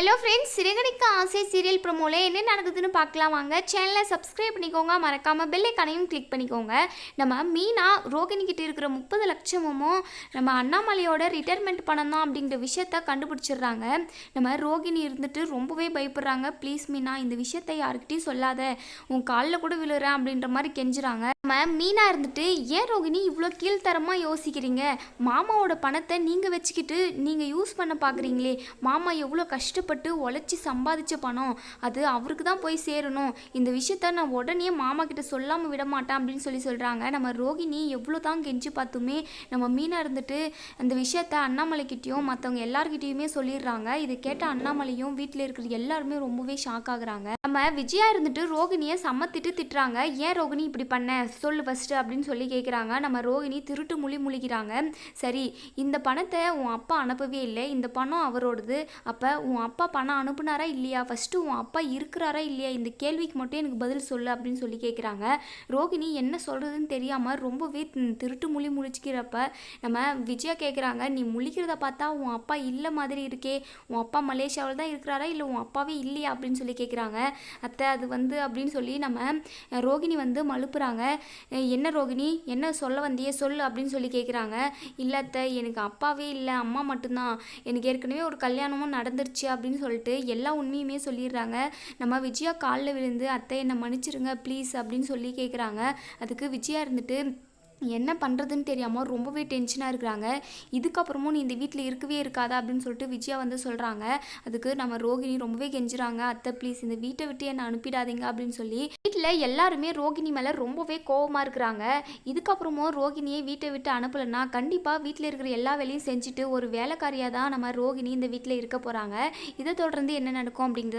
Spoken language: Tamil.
ஹலோ ஃப்ரெண்ட்ஸ் சிறுகணிக்க ஆசை சீரியல் ப்ரோமோல என்ன நடக்குதுன்னு பார்க்கலாம் வாங்க. சேனலை சப்ஸ்கிரைப் பண்ணிக்கோங்க. மறக்காமல் பெல் ஐக்கானையும் கிளிக் பண்ணிக்கோங்க. நம்ம மீனா ரோகிணிக்கிட்ட இருக்கிற முப்பது லட்சமும் நம்ம அண்ணாமலையோட ரிட்டையர்மெண்ட் பணம் தான் அப்படிங்கிற விஷயத்த கண்டுபிடிச்சிடுறாங்க. நம்ம ரோகிணி இருந்துட்டு ரொம்பவே பயப்படுறாங்க. ப்ளீஸ் மீனா இந்த விஷயத்த யாருக்கிட்டையும் சொல்லாத. உன் காலில் கூட விழுறேன் அப்படின்ற மாதிரி கெஞ்சுறாங்க. நம்ம மீனா இருந்துட்டு ஏன் ரோகிணி இவ்வளோ கீழ்த்தரமாக யோசிக்கிறீங்க? மாமாவோட பணத்தை நீங்கள் வச்சுக்கிட்டு நீங்கள் யூஸ் பண்ண பார்க்குறீங்களே மாமா எவ்வளோ கஷ்டப்பட்டு உழைச்சி சம்பாதிச்ச பணம். அது அவருக்கு தான் போய் சேரணும். இந்த விஷயத்த நான் உடனே மாமா கிட்ட சொல்லாமல் விட மாட்டேன் அப்படின்னு சொல்லி சொல்கிறாங்க நம்ம ரோகிணி எவ்வளோ தான் கெஞ்சி பார்த்துமே நம்ம மீனா இருந்துட்டு அந்த விஷயத்த அண்ணாமலைக்கிட்டேயும் மற்றவங்க எல்லார்கிட்டயுமே சொல்லிடுறாங்க. இதை கேட்ட அண்ணாமலையும் வீட்டில் இருக்கிற எல்லாருமே ரொம்பவே ஷாக் ஆகுறாங்க. நம்ம விஜயா இருந்துட்டு ரோகிணியை சம்மத்திட்டு திட்டுறாங்க. ஏன் ரோகிணி இப்படி பண்ண? சொல்லு ஃபஸ்ட்டு அப்படின்னு சொல்லி கேட்குறாங்க நம்ம ரோகிணி திருட்டு முழி முழிக்கிறாங்க. சரி இந்த பணத்தை உன் அப்பா அனுப்பவே இல்லை. இந்த பணம் அவரோடது. அப்போ உன் அப்பா பணம் அனுப்புனாரா இல்லையா? ஃபஸ்ட்டு உன் அப்பா இருக்கிறாரா இல்லையா? இந்த கேள்விக்கு மட்டும் எனக்கு பதில் சொல்லு அப்படின்னு சொல்லி கேட்குறாங்க ரோகிணி என்ன சொல்கிறதுன்னு தெரியாமல் ரொம்பவே திருட்டு முழி முழிச்சிக்கிறப்ப நம்ம விஜயா கேட்குறாங்க நீ முழிக்கிறத பார்த்தா உன் அப்பா இல்லை மாதிரி இருக்கே. உன் அப்பா மலேசியாவில் தான் இருக்கிறாரா? இல்லை உன் அப்பாவே இல்லையா? அப்படின்னு சொல்லி கேட்குறாங்க அத்தை அது வந்து அப்படின்னு சொல்லி நம்ம ரோகிணி வந்து மழுப்புறாங்க. என்ன ரோகிணி? என்ன சொல்ல வந்தியே? சொல்லு அப்படின்னு சொல்லி கேட்குறாங்க இல்லை அத்தை எனக்கு அப்பாவே இல்லை அம்மா மட்டும்தான். எனக்கு ஏற்கனவே ஒரு கல்யாணமும் நடந்துருச்சு அப்படின்னு சொல்லிட்டு எல்லா உண்மையுமே சொல்லிடுறாங்க. நம்ம விஜயா காலில் விழுந்து அத்தை என்னை மன்னிச்சிருங்க ப்ளீஸ் அப்படின்னு சொல்லி கேட்குறாங்க அதுக்கு விஜயா இருந்துட்டு என்ன பண்ணுறதுன்னு தெரியாமல் ரொம்பவே டென்ஷனாக இருக்கிறாங்க. இதுக்கப்புறமும் நீ இந்த வீட்டில் இருக்கவே இருக்காதா அப்படின்னு சொல்லிட்டு விஜயா வந்து சொல்கிறாங்க அதுக்கு நம்ம ரோகிணி ரொம்பவே கெஞ்சுறாங்க. அத்தை ப்ளீஸ் இந்த வீட்டை விட்டு என்னை அனுப்பிடாதீங்க அப்படின்னு சொல்லி. வீட்டில் எல்லாருமே ரோகிணி மேலே ரொம்பவே கோவமாக இருக்கிறாங்க. இதுக்கப்புறமும் ரோகிணியை வீட்டை விட்டு அனுப்பலைன்னா கண்டிப்பாக வீட்டில் இருக்கிற எல்லா வேலையும் செஞ்சுட்டு ஒரு வேலைக்காரியாக தான் நம்ம ரோகிணி இந்த வீட்டில் இருக்க போகிறாங்க இதை தொடர்ந்து என்ன நடக்கும் அப்படிங்கிறத